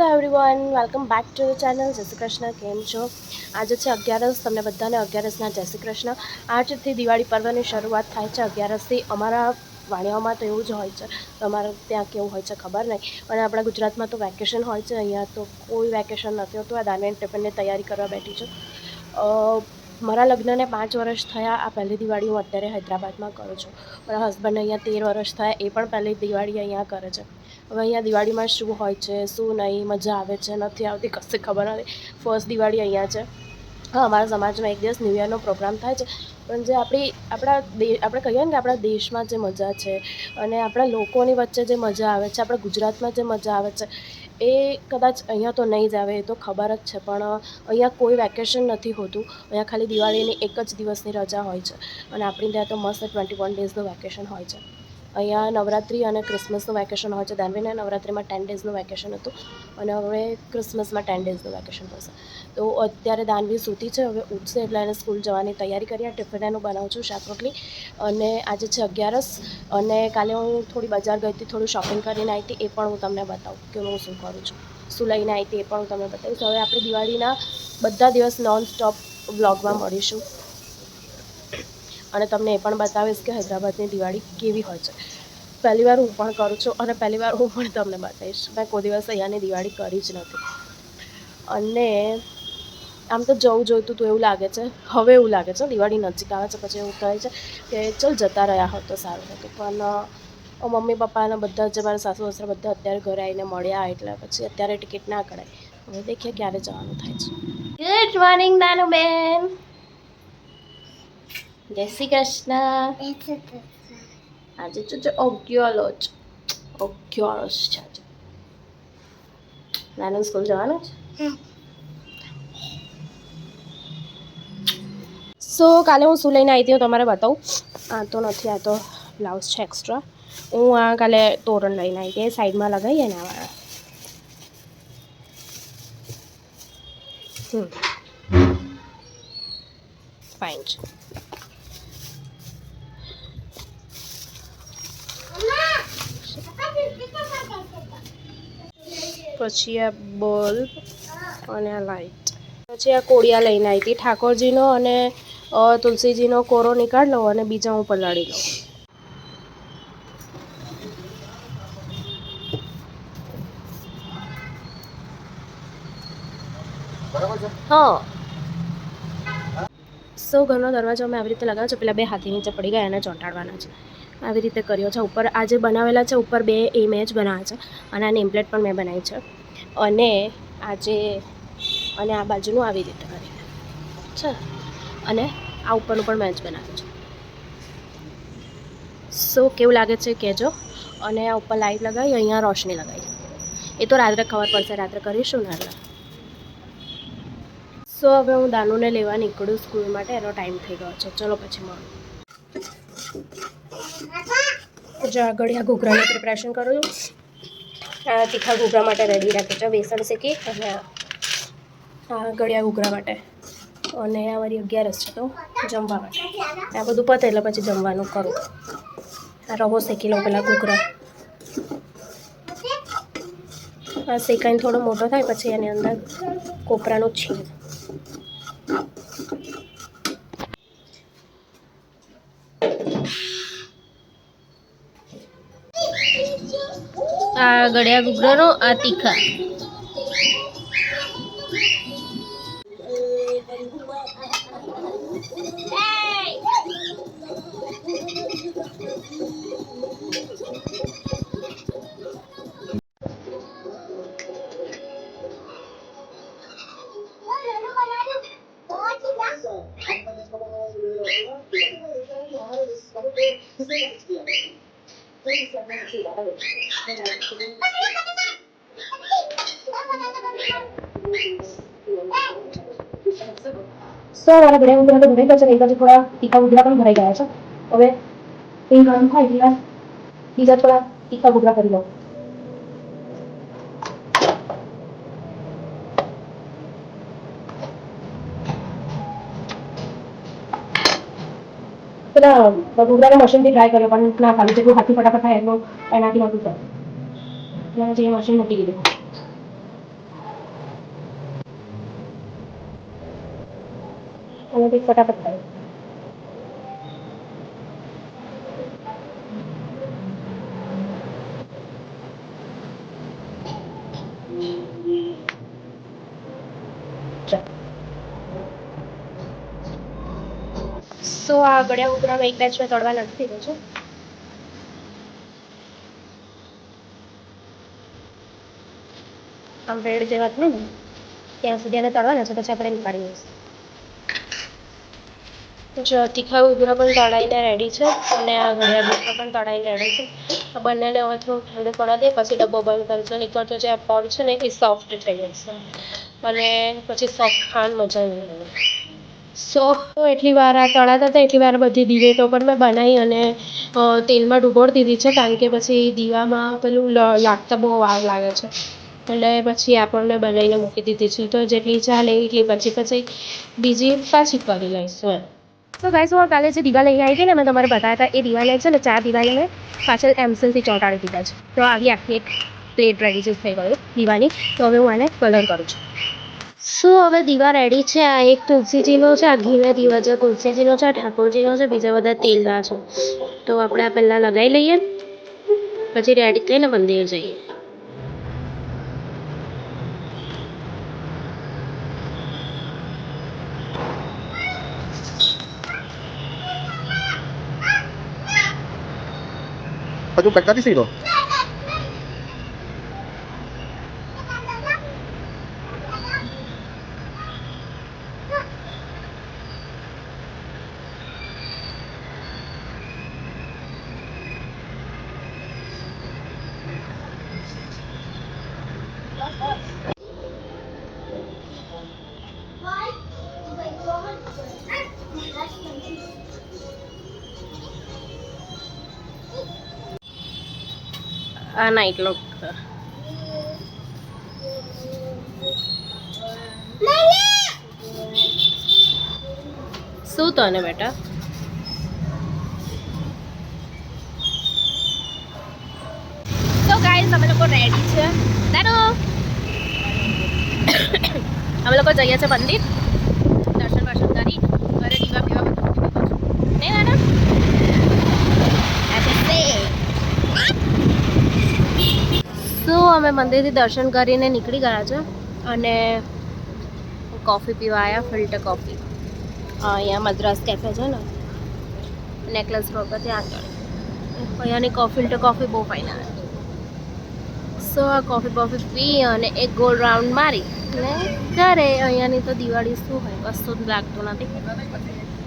Hello everyone welcome back to channel Jai Shri Krishna, કેમ છો? આજે છે અગિયારસ, તમને બધાને અગિયારસના જય શ્રી કૃષ્ણ. આજથી દિવાળી પર્વની શરૂઆત થાય છે અગિયારસથી. અમારા વાણિયાઓમાં તો એવું જ હોય છે. તમારે ત્યાં કેવું હોય છે ખબર નહીં. અને આપણા ગુજરાતમાં તો વેકેશન હોય છે. અહીંયા તો કોઈ વેકેશન નથી હોતું. આ દાનવેન ટિફિનની તૈયારી કરવા બેઠી છું. મારા લગ્નને પાંચ વર્ષ થયા. આ પહેલી દિવાળી હું અત્યારે હૈદરાબાદમાં કરું છું. મારા હસબન્ડ અહીંયા તેર વર્ષ થયા. એ પણ પહેલી દિવાળી અહીંયા કરે છે. હવે અહીંયા દિવાળીમાં શું હોય છે, શું નહીં, મજા આવે છે, નથી આવતી, કશે ખબર નથી. ફર્સ્ટ દિવાળી અહીંયા છે. હા, અમારા સમાજમાં એક દિવસ ન્યૂ યરનો પ્રોગ્રામ થાય છે. પણ જે આપણી, આપણા આપણે કહીએ ને કે આપણા દેશમાં જે મજા છે અને આપણા લોકોની વચ્ચે જે મજા આવે છે, આપણા ગુજરાતમાં જે મજા આવે છે, એ કદાચ અહીંયા તો નહીં જ આવે, એ તો ખબર જ છે. પણ અહીંયા કોઈ વેકેશન નથી હોતું. અહીંયા ખાલી દિવાળીની એક જ દિવસની રજા હોય છે અને આપણી ત્યાં તો મસ્ત ટ્વેન્ટી વન ડેઝનું વેકેશન હોય છે. અહીંયા નવરાત્રિ અને ક્રિસમસનું વેકેશન હોય છે. દાનવીને નવરાત્રિમાં ટેન ડેઝનું વેકેશન હતું. અને હવે ક્રિસમસમાં ટેન ડેઝનું વેકેશન થશે. તો અત્યારે દાનવી સૂતી છે. હવે ઉઠશે એટલે એને સ્કૂલ જવાની તૈયારી કરીએ ટિફિન એનું બનાવું છું, શાક રોટલી. અને આજે છે અગિયારસ. અને કાલે હું થોડી બજાર ગઈ હતી, થોડું શોપિંગ કરીને આવી હતી એ પણ હું તમને બતાવું કે હું શું કરું છું. શું લઈને આવી હતી એ પણ હું તમને બતાવીશ. હવે આપણે દિવાળીના બધા દિવસ નોન સ્ટોપ વ્લોગમાં મળીશું. અને તમને એ પણ બતાવીશ કે હૈદરાબાદની દિવાળી કેવી હોય છે. પહેલી વાર હું પણ કરું છું અને પહેલી વાર હું પણ તમને બતાવીશ. મેં કોઈ દિવસ અહીંયાની દિવાળી કરી જ નથી. અને આમ તો જવું જોઈતું હતું એવું લાગે છે. હવે એવું લાગે છે. દિવાળી નજીક આવે છે. પછી એવું કહે છે કે ચલ જતા રહ્યા હોત તો સારું હતું. પણ મમ્મી પપ્પાના બધા જ મારા સાસુ સસરા બધા અત્યારે ઘરે આવીને મળ્યા એટલે પછી અત્યારે ટિકિટ ના કરાય હવે દેખીએ ક્યારે જવાનું થાય છે. ગુડ મોર્નિંગ નાનુબેન જય શ્રી કૃષ્ણ. આજે જો જો ઓગ્યોલો જ. ઓગ્યોલો છે આજે. નાનું સ્કૂલ જવાનું છે? સો કાલે હું શું લઈને આવી હતી હું તમારે બતાવું? આ તો નથી આ તો બ્લાઉઝ છે એક્સ્ટ્રા હું આ કાલે તોરણ લઈને આવી હતી સાઈડમાં લગાવીએ ને આવા હમ. ફાઇન છે. પછી આ બલ્બ અને આ લાઇટ પછી આ કોળિયા લઈને આવી હતી. ઠાકોરજીનો અને તુલસીજીનો કોરો નીકાળી લઉં અને બીજા હું પલાળી લઉં. હા. સો ઘરનો દરવાજો અમે આવી રીતે લગાવ્યો છે. પેલા બે હાથી નીચે પડી ગયા એને ચોંટાડવાના છે. આવી રીતે કર્યો છે. ઉપર આ જે બનાવેલા છે, ઉપર બે ઇમેજ બનાવ્યા છે અને આ નેમપ્લેટ પણ મેં બનાવી છે. અને આજે અને આ બાજુનું આવી રીતે કરી છે? અને આ ઉપરનું પણ મેં જ બનાવ્યું છે. સો કેવું લાગે છે કહેજો. અને આ ઉપર લાઈટ લગાવી, અહીંયા રોશની લગાવી. એ તો રાત્રે ખબર પડશે, રાત્રે કરીશું ને સો હવે હું દાનુને લેવા નીકળું, સ્કૂલ માટે. એનો ટાઈમ થઈ ગયો છે. ચલો પછી મળું જો ગળિયા ઘૂઘરાની પ્રિપરેશન કરું છું. આ તીખા ઘૂઘરા માટે રેડી રાખે છે, બેસણ શેકી અને આ ગળિયા ઘૂઘરા માટે. અને આ મારી અગિયારસ છે તો જમવા માટે. આ બધું પતે એટલે પછી જમવાનું કરું. આ રવો શેકી લઉં પેલા ઘૂઘરા. આ શેકાઈને થોડો મોટો થાય, પછી એની અંદર કોપરાનું છીણ. આ ગળ્યા ઘૂઘરાનો આ તીખા. સો મારા ગળ્યા ઘૂઘરા તો ભરાઈ ગયા છે એક બાજુ થોડા તીખા ઘૂઘરા પણ ભરાઈ ગયા છે હવે એ ગરમ થાય એટલે બીજા થોડા તીખા ઘૂઘરા કરી લઉં इतना दूसरा मशीन भी ट्राय करो पण ना खाली से हाथी फटाफट आहे मग एना की नोटिस है मशीन मोठी गेली. आणि ते फटाफट आहे સો આ ગળ્યા ઉતરાનો એક બેચ મેં તળવા નથી દીધો છે. આમ રેડ જેવા થાય ને ત્યાં સુધી એને તળવાના છે, પછી આપણે નીકાળી દઈશું. જો તીખા ઉભરા પણ તળાઈને રેડી છે અને આ ઘડિયા બુકા પણ તળાઈને રેડી છે. આ બંનેને હવે થોડું ઠંડુ પડવા દે, પછી ડબ્બો બંધ કરજો. નહીંતર તો જે આ પડ છે ને, એ સોફ્ટ થઈ જશે. અને પછી સોફ્ટ ખાવાની મજા આવે. સોફ્ટ તો એટલી વાર, આ તળાતા હતા એટલી વાર બધી દિવેટો પણ મેં બનાવી અને તેલમાં ડૂબોળી દીધી છે કારણ કે પછી દીવામાં પેલું લાગતા બહુ વાર લાગે છે. એટલે પછી આપણને બનાવીને મૂકી દીધી છે. તો જેટલી ચાલે એટલી પછી પછી બીજી પાછી કરી લઈશું એમ. તો ગાઈસ હું કાલે જે દીવા લઈ આવી હતી ને મેં તમારે બતાવ્યા હતા, એ દિવાલે છે ને, ચાર દીવાને મેં પાછળ એમસેલથી ચોંટાડી દીધા છે. તો આવી આખી એક પ્લેટ રેડી થઈ ગયું દીવાની તો હવે હું આને કલર કરું છું. શું હવે દીવા રેડી છે? આ એક તુલસીજીનો છે, આ ઘીના દીવા છે, તુલસીજીનો છે ઠાકોરજીનો છે, બીજા બધા તેલના છે. તો આપણે આ પહેલાં લગાવી લઈએ, પછી રેડી થઈને મંદિર જઈએ. yung natin sino? આ નાઇટ લોક શું તને બેટા? તો ગાઈઝ અમે લોકો રેડી છે. દાદો! અમે લોકો જઈએ છે મંદિર દર્શન વર્શન કરી ઘરે દીવા પીવા બધું મૂકી દીધું છે નહીં દાદા સો મંદિરથી દર્શન કરીને નીકળી ગયા છે અને કોફી પીવા આવ્યા ફિલ્ટર કોફી અહીંયા મદ્રાસ કેફે છે ને. નેકલેસ રોડ પર ત્યાં આગળ અહીંયાની કોફી ફિલ્ટર કોફી બહુ ફાઇન આવે સો આ કોફી કોફી પી અને એક ગોલ રાઉન્ડ મારી. ને ઘરે અહીંયાની તો દિવાળી શું હોય, કશું જ લાગતું નથી.